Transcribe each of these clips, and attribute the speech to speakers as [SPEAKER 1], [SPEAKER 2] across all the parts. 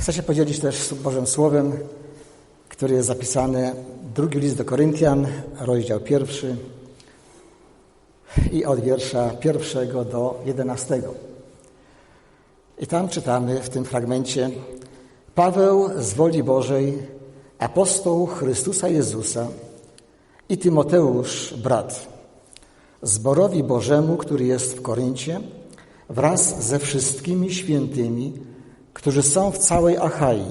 [SPEAKER 1] Chcę się podzielić też Bożym Słowem, który jest zapisany, drugi list do Koryntian, rozdział pierwszy i od wiersza pierwszego do jedenastego. I tam czytamy w tym fragmencie Paweł z woli Bożej, apostoł Chrystusa Jezusa i Tymoteusz, brat, zborowi Bożemu, który jest w Koryncie, wraz ze wszystkimi świętymi, którzy są w całej Achai.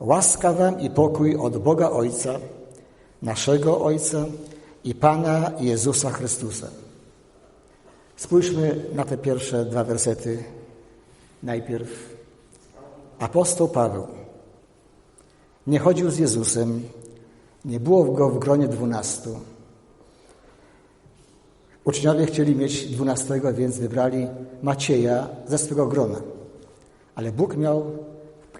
[SPEAKER 1] Łaska wam i pokój od Boga Ojca, naszego Ojca i Pana Jezusa Chrystusa. Spójrzmy na te pierwsze dwa wersety. Najpierw apostoł Paweł nie chodził z Jezusem, nie było go w gronie dwunastu. Uczniowie chcieli mieć dwunastego, więc wybrali Macieja ze swego grona. Ale Bóg miał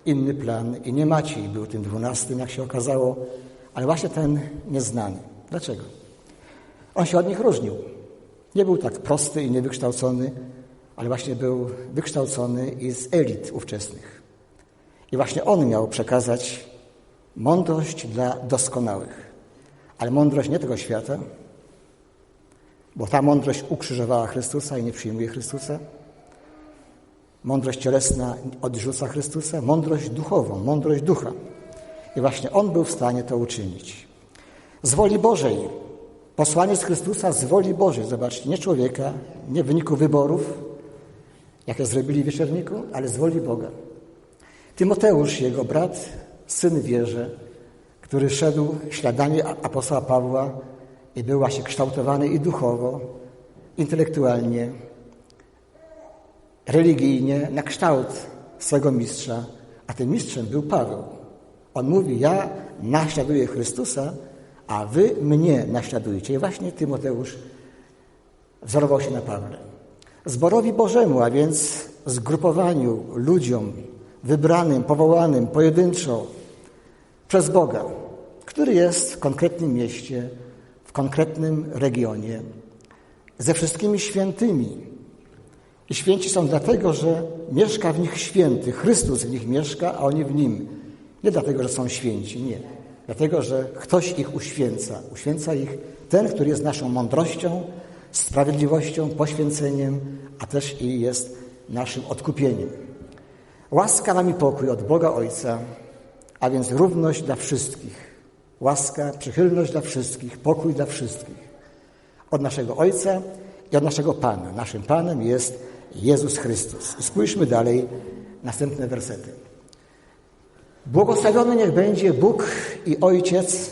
[SPEAKER 1] inny plan i nie Maciej był tym dwunastym, jak się okazało, ale właśnie ten nieznany. Dlaczego? On się od nich różnił. Nie był tak prosty i niewykształcony, ale właśnie był wykształcony i z elit ówczesnych. I właśnie on miał przekazać mądrość dla doskonałych. Ale mądrość nie tego świata, bo ta mądrość ukrzyżowała Chrystusa i nie przyjmuje Chrystusa. Mądrość cielesna odrzuca Chrystusa, mądrość duchową, mądrość ducha. I właśnie On był w stanie to uczynić. Z woli Bożej, posłaniec Chrystusa z woli Bożej, zobaczcie, nie człowieka, nie w wyniku wyborów, jakie zrobili w wieczerniku, ale z woli Boga. Tymoteusz, jego brat, syn wierze, który szedł śladami apostoła Pawła i był właśnie kształtowany i duchowo, intelektualnie, religijnie, na kształt swego mistrza, a tym mistrzem był Paweł. On mówi, ja naśladuję Chrystusa, a wy mnie naśladujcie. I właśnie Tymoteusz wzorował się na Pawle. Zborowi Bożemu, a więc zgrupowaniu ludziom wybranym, powołanym pojedynczo przez Boga, który jest w konkretnym mieście, w konkretnym regionie, ze wszystkimi świętymi. I święci są dlatego, że mieszka w nich święty, Chrystus w nich mieszka, a oni w nim. Nie dlatego, że są święci, nie. Dlatego, że ktoś ich uświęca. Uświęca ich ten, który jest naszą mądrością, sprawiedliwością, poświęceniem, a też i jest naszym odkupieniem. Łaska nam i pokój od Boga Ojca, a więc równość dla wszystkich. Łaska, przychylność dla wszystkich, pokój dla wszystkich. Od naszego Ojca i od naszego Pana. Naszym Panem jest Jezus Chrystus. Spójrzmy dalej, następne wersety. Błogosławiony niech będzie Bóg i Ojciec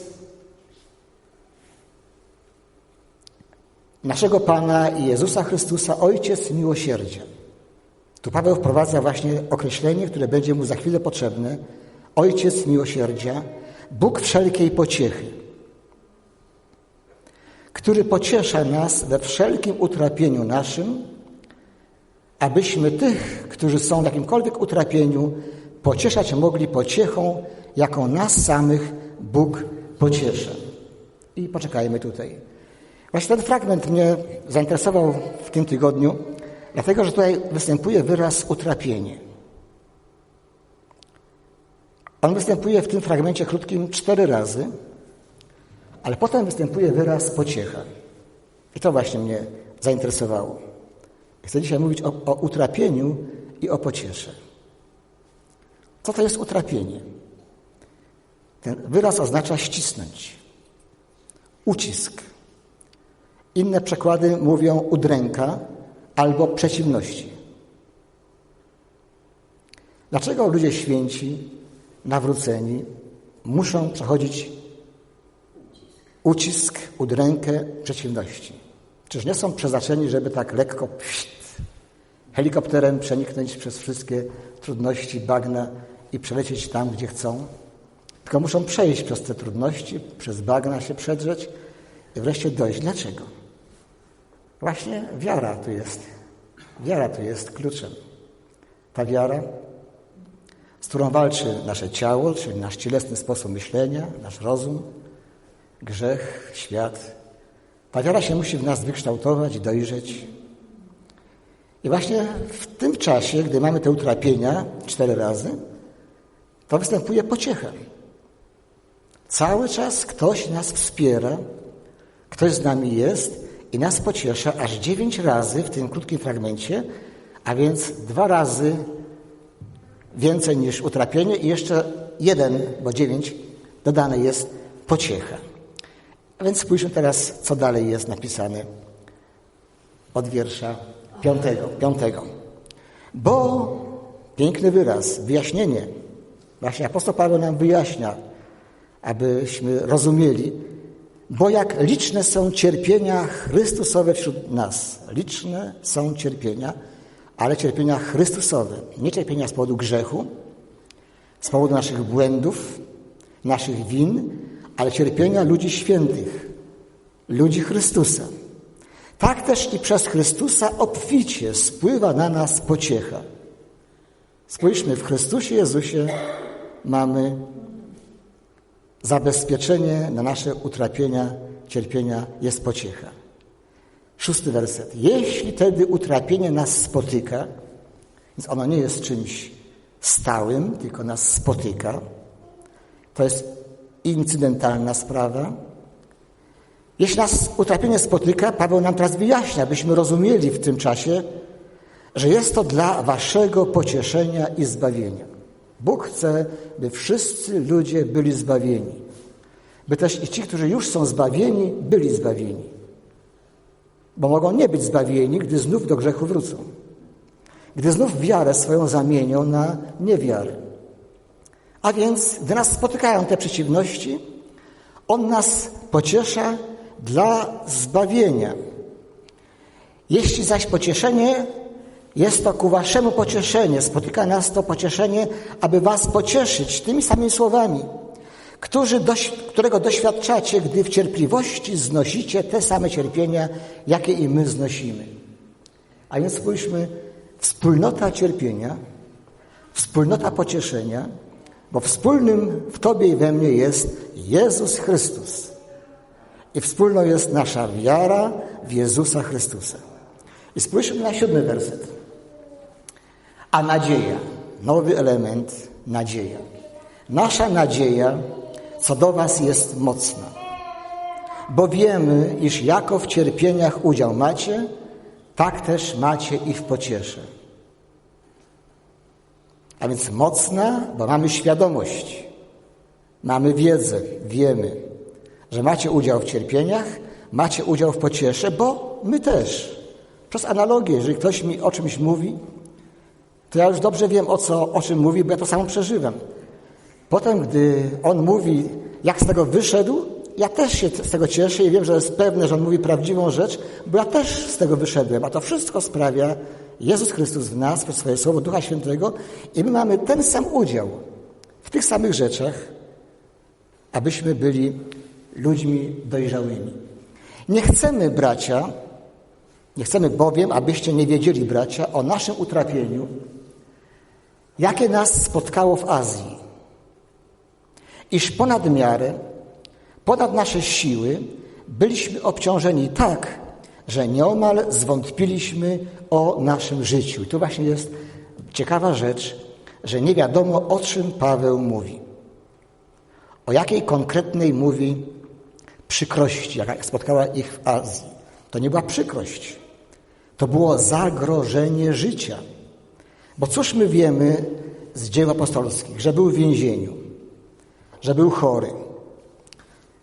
[SPEAKER 1] naszego Pana i Jezusa Chrystusa, Ojciec miłosierdzia. Tu Paweł wprowadza właśnie określenie, które będzie mu za chwilę potrzebne. Ojciec miłosierdzia, Bóg wszelkiej pociechy, który pociesza nas we wszelkim utrapieniu naszym, abyśmy tych, którzy są w jakimkolwiek utrapieniu, pocieszać mogli pociechą, jaką nas samych Bóg pociesza. I poczekajmy tutaj. Właśnie ten fragment mnie zainteresował w tym tygodniu, dlatego że tutaj występuje wyraz utrapienie. On występuje w tym fragmencie krótkim cztery razy, ale potem występuje wyraz pociecha. I to właśnie mnie zainteresowało. Chcę dzisiaj mówić o, o utrapieniu i o pociesze. Co to jest utrapienie? Ten wyraz oznacza ścisnąć, ucisk. Inne przekłady mówią udręka albo przeciwności. Dlaczego ludzie święci, nawróceni muszą przechodzić ucisk, udrękę przeciwności? Czyż nie są przeznaczeni, żeby tak lekko helikopterem przeniknąć przez wszystkie trudności, bagna i przelecieć tam, gdzie chcą? Tylko muszą przejść przez te trudności, przez bagna się przedrzeć i wreszcie dojść. Dlaczego? Właśnie wiara tu jest. Wiara tu jest kluczem. Ta wiara, z którą walczy nasze ciało, czyli nasz cielesny sposób myślenia, nasz rozum, grzech, świat. Ta wiara się musi w nas wykształtować, dojrzeć. I właśnie w tym czasie, gdy mamy te utrapienia cztery razy, to występuje pociecha. Cały czas ktoś nas wspiera, ktoś z nami jest i nas pociesza aż dziewięć razy w tym krótkim fragmencie, a więc dwa razy więcej niż utrapienie i jeszcze jeden, bo dziewięć, dodane jest pociecha. A więc spójrzmy teraz, co dalej jest napisane od wiersza piątego. piątego. Bo, piękny wyraz, wyjaśnienie, właśnie apostoł Paweł nam wyjaśnia, abyśmy rozumieli, bo jak liczne są cierpienia Chrystusowe wśród nas. Liczne są cierpienia, ale cierpienia Chrystusowe. Nie cierpienia z powodu grzechu, z powodu naszych błędów, naszych win, ale cierpienia ludzi świętych, ludzi Chrystusa. Tak też i przez Chrystusa obficie spływa na nas pociecha. Spójrzmy, w Chrystusie Jezusie mamy zabezpieczenie na nasze utrapienia, cierpienia jest pociecha. Szósty werset. Jeśli tedy utrapienie nas spotyka, więc ono nie jest czymś stałym, tylko nas spotyka, to jest incydentalna sprawa. Jeśli nas utrapienie spotyka, Paweł nam teraz wyjaśnia, byśmy rozumieli w tym czasie, że jest to dla waszego pocieszenia i zbawienia. Bóg chce, by wszyscy ludzie byli zbawieni. By też i ci, którzy już są zbawieni, byli zbawieni. Bo mogą nie być zbawieni, gdy znów do grzechu wrócą. Gdy znów wiarę swoją zamienią na niewiarę. A więc, gdy nas spotykają te przeciwności, On nas pociesza dla zbawienia. Jeśli zaś pocieszenie jest to ku waszemu pocieszenie. Spotyka nas to pocieszenie, aby was pocieszyć tymi samymi słowami, którego doświadczacie, gdy w cierpliwości znosicie te same cierpienia, jakie i my znosimy. A więc spójrzmy, wspólnota cierpienia, wspólnota pocieszenia, bo wspólnym w Tobie i we mnie jest Jezus Chrystus. I wspólną jest nasza wiara w Jezusa Chrystusa. I spójrzmy na siódmy werset. A nadzieja, nowy element, nadzieja. Nasza nadzieja co do Was jest mocna, bo wiemy, iż jako w cierpieniach udział macie, tak też macie i w pociesze. A więc mocna, bo mamy świadomość, mamy wiedzę, wiemy, że macie udział w cierpieniach, macie udział w pociesze, bo my też. Przez analogię, jeżeli ktoś mi o czymś mówi, to ja już dobrze wiem, o, co, o czym mówi, bo ja to samo przeżywam. Potem, gdy on mówi, jak z tego wyszedł, ja też się z tego cieszę i wiem, że jest pewne, że on mówi prawdziwą rzecz, bo ja też z tego wyszedłem. A to wszystko sprawia Jezus Chrystus w nas, przez swoje słowo Ducha Świętego i my mamy ten sam udział w tych samych rzeczach, abyśmy byli ludźmi dojrzałymi. Nie chcemy, bracia, nie chcemy bowiem, abyście nie wiedzieli, bracia, o naszym utrapieniu, jakie nas spotkało w Azji. Iż ponad miarę, ponad nasze siły byliśmy obciążeni tak, że nieomal zwątpiliśmy o naszym życiu. I tu właśnie jest ciekawa rzecz, że nie wiadomo, o czym Paweł mówi. O jakiej konkretnej mówi przykrości, jaka spotkała ich w Azji. To nie była przykrość, to było zagrożenie życia. Bo cóż my wiemy z dzieł apostolskich? Że był w więzieniu, że był chory,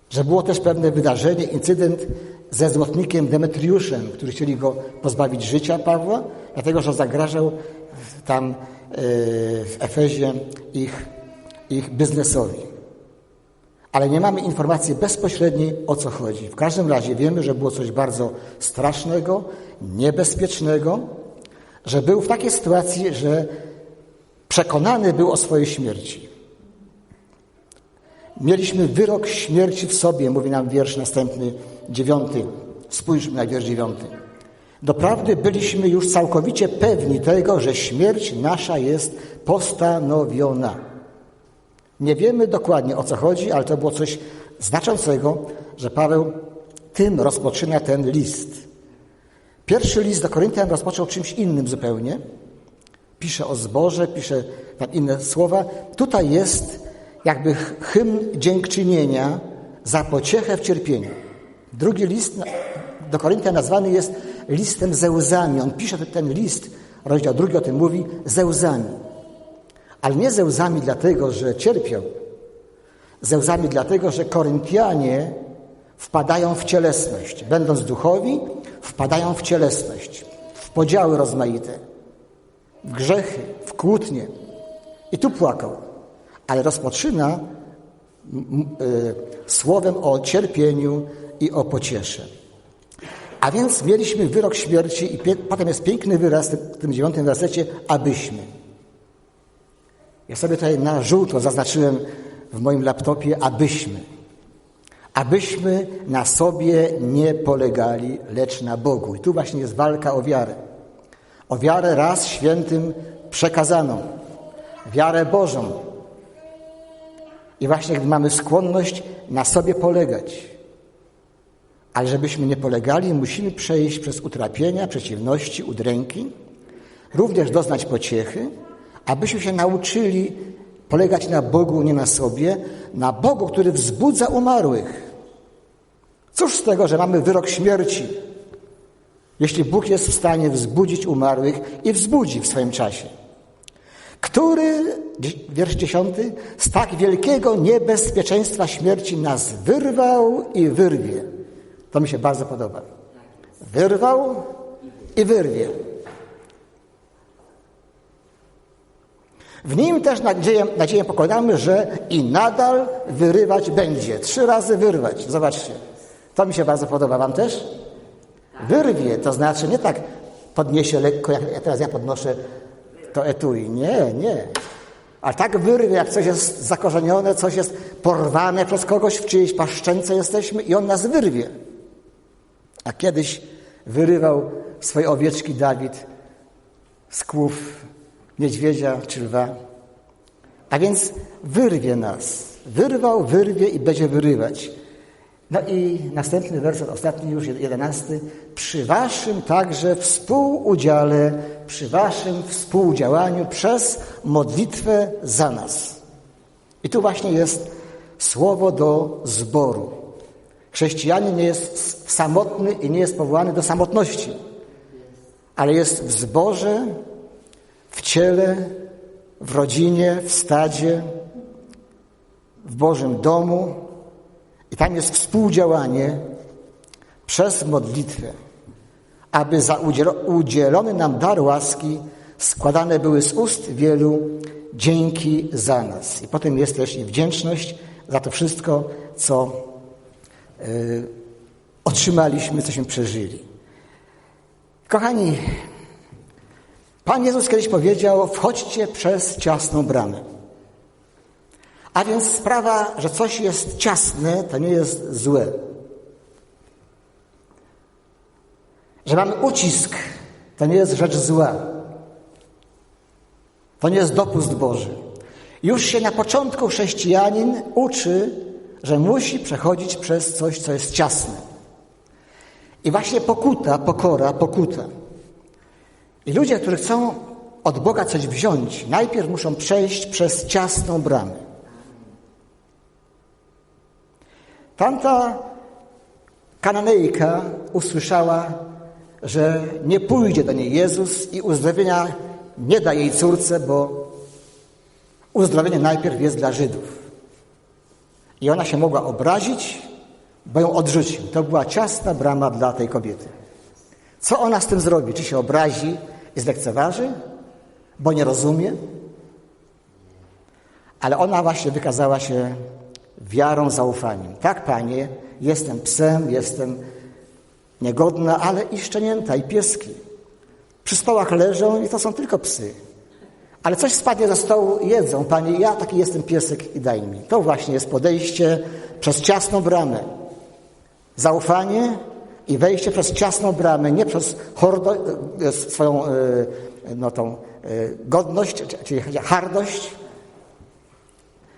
[SPEAKER 1] że było też pewne wydarzenie, incydent ze złotnikiem Demetriuszem, który chcieli go pozbawić życia Pawła, dlatego że zagrażał tam e, w Efezie ich, ich biznesowi. Ale nie mamy informacji bezpośredniej o co chodzi. W każdym razie wiemy, że było coś bardzo strasznego, niebezpiecznego, że był w takiej sytuacji, że przekonany był o swojej śmierci. Mieliśmy wyrok śmierci w sobie, mówi nam wiersz następny, dziewiąty. Spójrzmy na wiersz dziewiąty. Doprawdy byliśmy już całkowicie pewni tego, że śmierć nasza jest postanowiona. Nie wiemy dokładnie o co chodzi, ale to było coś znaczącego, że Paweł tym rozpoczyna ten list. Pierwszy list do Koryntian rozpoczął czymś innym zupełnie. pisze o zboże, pisze tam inne słowa. Tutaj jest jakby hymn dziękczynienia za pociechę w cierpieniu. Drugi list do Koryntia nazwany jest listem ze łzami. On pisze ten list, rozdział drugi o tym mówi, ze łzami. Ale nie ze łzami dlatego, że cierpiał. Ze łzami dlatego, że Koryntianie wpadają w cielesność. Będąc duchowi, wpadają w cielesność, w podziały rozmaite, w grzechy, w kłótnie. I tu płakał. Ale rozpoczyna y, słowem o cierpieniu i o pociesze. A więc mieliśmy wyrok śmierci i potem jest piękny wyraz w tym dziewiątym wersecie, abyśmy. Ja sobie tutaj na żółto zaznaczyłem w moim laptopie, abyśmy. Abyśmy na sobie nie polegali, lecz na Bogu. I tu właśnie jest walka o wiarę. O wiarę raz świętym przekazaną. Wiarę Bożą. I właśnie gdy mamy skłonność na sobie polegać, ale żebyśmy nie polegali, musimy przejść przez utrapienia, przeciwności, udręki, również doznać pociechy, abyśmy się nauczyli polegać na Bogu, nie na sobie, na Bogu, który wzbudza umarłych. Cóż z tego, że mamy wyrok śmierci, jeśli Bóg jest w stanie wzbudzić umarłych i wzbudzi w swoim czasie. Który, wiersz dziesiąty, z tak wielkiego niebezpieczeństwa śmierci nas wyrwał i wyrwie. To mi się bardzo podoba. Wyrwał i wyrwie. W nim też nadzieję, nadzieję pokładamy, że i nadal wyrywać będzie. Trzy razy wyrwać. Zobaczcie. To mi się bardzo podoba. Wam też? Wyrwie, to znaczy nie tak podniesie lekko, jak teraz ja podnoszę to etui. Nie, nie. A tak wyrwie, jak coś jest zakorzenione, coś jest porwane przez kogoś, w czyjejś paszczęce jesteśmy i on nas wyrwie. A kiedyś wyrywał swoje owieczki Dawid z kłów niedźwiedzia czy lwa. A więc wyrwie nas. Wyrwał, wyrwie i będzie wyrywać. No i następny werset, ostatni już, jedenasty. Przy waszym także współudziale, przy waszym współdziałaniu przez modlitwę za nas. I tu właśnie jest słowo do zboru. Chrześcijanin nie jest samotny i nie jest powołany do samotności, ale jest w zborze, w ciele, w rodzinie, w stadzie, w Bożym domu. I tam jest współdziałanie przez modlitwę, aby za udzielony nam dar łaski składane były z ust wielu dzięki za nas. I potem jest też i wdzięczność za to wszystko, co y, otrzymaliśmy, cośmy przeżyli. Kochani, Pan Jezus kiedyś powiedział: wchodźcie przez ciasną bramę. A więc sprawa, że coś jest ciasne, to nie jest złe. Że mamy ucisk, to nie jest rzecz zła. To nie jest dopust Boży. Już się na początku chrześcijanin uczy, że musi przechodzić przez coś, co jest ciasne. I właśnie pokuta, pokora, pokuta. I ludzie, którzy chcą od Boga coś wziąć, najpierw muszą przejść przez ciasną bramę. Tamta kananejka usłyszała, że nie pójdzie do niej Jezus i uzdrowienia nie da jej córce, bo uzdrowienie najpierw jest dla Żydów. I ona się mogła obrazić, bo ją odrzucił. To była ciasna brama dla tej kobiety. Co ona z tym zrobi? Czy się obrazi i zlekceważy, bo nie rozumie? Ale ona właśnie wykazała się wiarą, zaufaniem. Tak, panie, jestem psem, jestem niegodna, ale i szczenięta, i pieski. Przy stołach leżą i to są tylko psy. Ale coś spadnie ze stołu i jedzą. Panie, ja taki jestem piesek i daj mi. To właśnie jest podejście przez ciasną bramę. Zaufanie i wejście przez ciasną bramę, nie przez hordo, e, swoją e, no, tą e, godność, czyli hardość,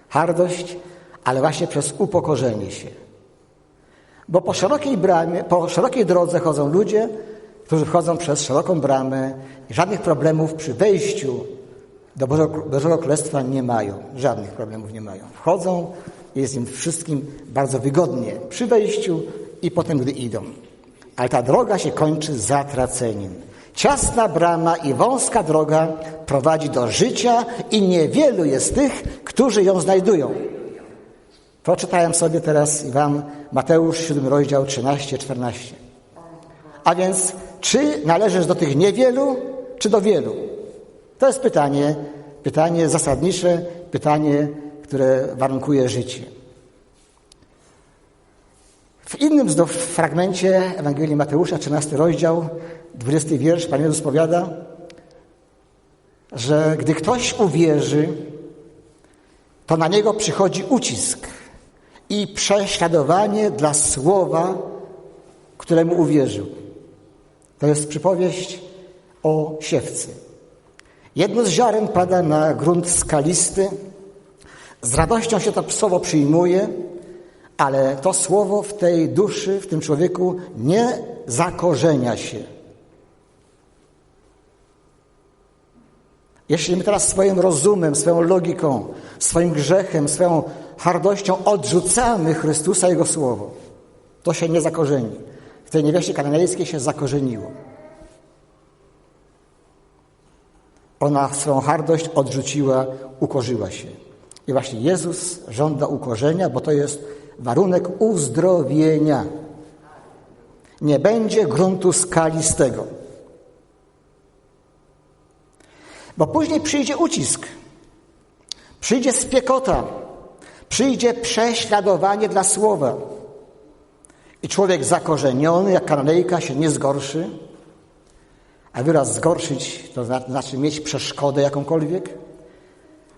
[SPEAKER 1] hardość, ale właśnie przez upokorzenie się. Bo po szerokiej bramie, po szerokiej drodze chodzą ludzie, którzy wchodzą przez szeroką bramę żadnych problemów przy wejściu do Bożego Królestwa nie mają, żadnych problemów nie mają. Wchodzą, jest im wszystkim bardzo wygodnie przy wejściu i potem, gdy idą. Ale ta droga się kończy zatraceniem. Ciasna brama i wąska droga prowadzi do życia i niewielu jest tych, którzy ją znajdują. To czytałem sobie teraz i wam Mateusz 7 rozdział 13-14. A więc czy należysz do tych niewielu, czy do wielu? To jest pytanie, pytanie zasadnicze, pytanie, które warunkuje życie. W innym znów fragmencie Ewangelii Mateusza, 13 rozdział, 20 wiersz, Pan Jezus powiada, że gdy ktoś uwierzy, to na niego przychodzi ucisk i prześladowanie dla słowa, któremu uwierzył. To jest przypowieść o siewcy. Jedno z ziaren pada na grunt skalisty. Z radością się to słowo przyjmuje, ale to słowo w tej duszy, w tym człowieku nie zakorzenia się. Jeśli my teraz swoim rozumem, swoją logiką, swoim grzechem, swoją hardością odrzucamy Chrystusa i Jego Słowo, to się nie zakorzeni. W tej niewieście kananejskiej się zakorzeniło. Ona swoją hardość odrzuciła, ukorzyła się. I właśnie Jezus żąda ukorzenia, bo to jest warunek uzdrowienia. Nie będzie gruntu skalistego. Bo później przyjdzie ucisk, przyjdzie spiekota, przyjdzie prześladowanie dla słowa. I człowiek zakorzeniony, jak kanalejka, się nie zgorszy, a wyraz zgorszyć to znaczy mieć przeszkodę jakąkolwiek,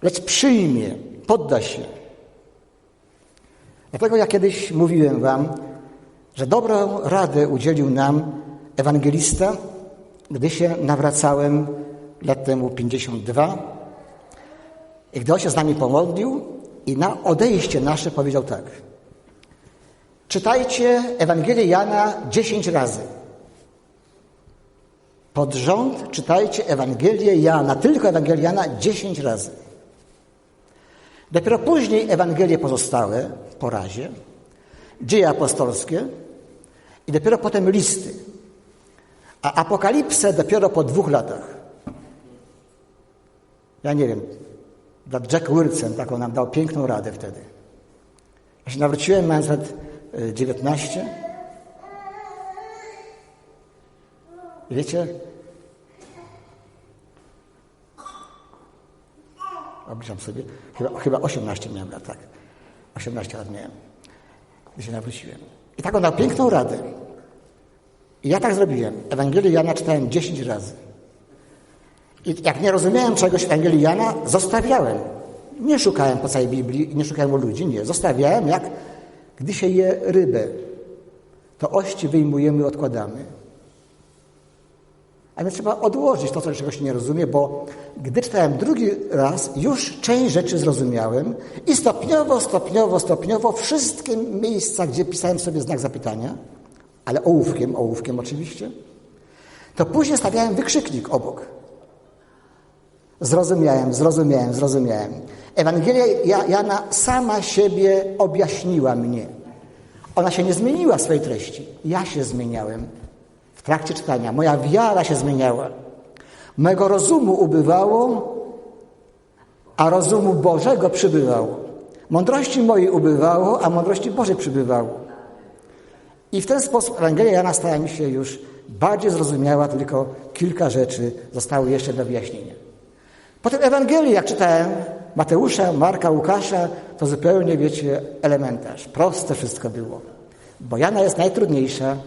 [SPEAKER 1] lecz przyjmie, podda się. Dlatego ja kiedyś mówiłem Wam, że dobrą radę udzielił nam ewangelista, gdy się nawracałem lat temu 52. I gdy on się z nami pomodlił i na odejście nasze powiedział tak. Czytajcie Ewangelię Jana 10 razy. Pod rząd czytajcie Ewangelię Jana, tylko Ewangelię Jana 10 razy. Dopiero później Ewangelie pozostałe po razie, dzieje apostolskie i dopiero potem listy. A apokalipsę dopiero po dwóch latach. Ja nie wiem, Jack Wilson taką nam dał piękną radę wtedy. Ja się nawróciłem, mając lat 19. I wiecie, obliczam sobie, chyba, chyba 18 miałem lat, tak. 18 lat miałem, gdy się nawróciłem. I taką dał piękną radę. I ja tak zrobiłem. Ewangelię Jana czytałem 10 razy. I jak nie rozumiałem czegoś Ewangelii Jana, zostawiałem. Nie szukałem po całej Biblii, nie szukałem u ludzi, nie. Zostawiałem, jak gdy się je rybę, to ości wyjmujemy, odkładamy. A więc trzeba odłożyć to, co czegoś nie rozumie, bo gdy czytałem drugi raz, już część rzeczy zrozumiałem i stopniowo, stopniowo, stopniowo wszystkie miejsca, gdzie pisałem sobie znak zapytania, ale ołówkiem, ołówkiem oczywiście, to później stawiałem wykrzyknik obok. Zrozumiałem, zrozumiałem, zrozumiałem. Ewangelia Jana sama siebie objaśniła mnie. Ona się nie zmieniła w swojej treści. Ja się zmieniałem trakcie czytania. Moja wiara się zmieniała. Mego rozumu ubywało, a rozumu Bożego przybywało. Mądrości mojej ubywało, a mądrości Bożej przybywało. I w ten sposób Ewangelia Jana stała mi się już bardziej zrozumiała, tylko kilka rzeczy zostały jeszcze do wyjaśnienia. Potem Ewangelii, jak czytałem, Mateusza, Marka, Łukasza, to zupełnie, wiecie, elementarz. Proste wszystko było. Bo Jana jest najtrudniejsza,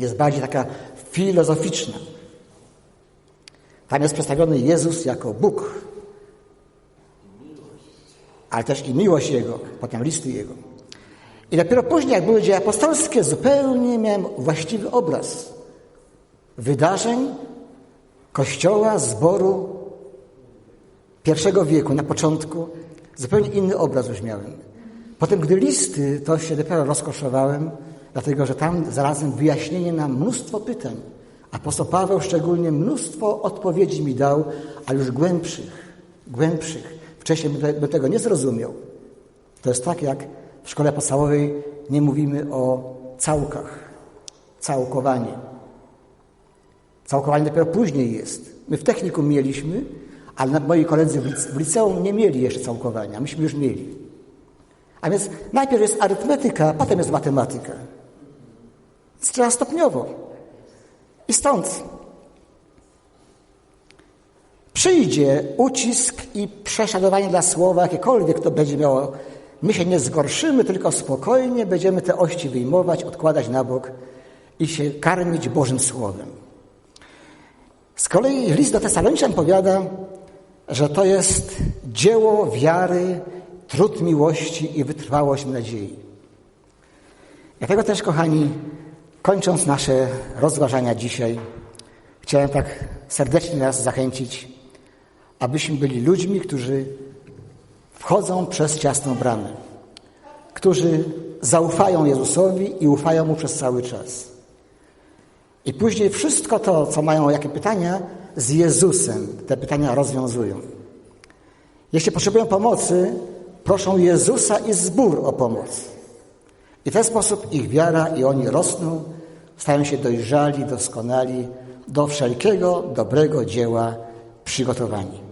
[SPEAKER 1] jest bardziej taka filozoficzna. Tam jest przedstawiony Jezus jako Bóg, ale też i miłość Jego, potem listy Jego. I dopiero później, jak były dzieje apostolskie, zupełnie miałem właściwy obraz wydarzeń Kościoła, zboru pierwszego wieku, na początku, zupełnie inny obraz już miałem. Potem, gdy listy, to się dopiero rozkoszowałem, dlatego że tam zarazem wyjaśnienie na mnóstwo pytań. Apostoł Paweł szczególnie mnóstwo odpowiedzi mi dał, ale już głębszych. głębszych. Wcześniej bym tego nie zrozumiał. To jest tak, jak w szkole podstawowej nie mówimy o całkach. Całkowanie. Całkowanie dopiero później jest. My w technikum mieliśmy, ale moi koledzy w liceum nie mieli jeszcze całkowania. Myśmy już mieli. A więc najpierw jest arytmetyka, potem jest matematyka. Trzeba stopniowo. I stąd przyjdzie ucisk i prześladowanie dla słowa, jakiekolwiek to będzie miało. My się nie zgorszymy, tylko spokojnie będziemy te ości wyjmować, odkładać na bok i się karmić Bożym Słowem. Z kolei list do Tesaloniczan powiada, że to jest dzieło wiary, trud miłości i wytrwałość nadziei. Dlatego też, kochani, kończąc nasze rozważania dzisiaj, chciałem tak serdecznie nas zachęcić, abyśmy byli ludźmi, którzy wchodzą przez ciasną bramę, którzy zaufają Jezusowi i ufają Mu przez cały czas. I później wszystko to, co mają jakie pytania, z Jezusem te pytania rozwiązują. Jeśli potrzebują pomocy, proszą Jezusa i zbór o pomoc. I w ten sposób ich wiara i oni rosną, stają się dojrzali, doskonali do wszelkiego dobrego dzieła przygotowani.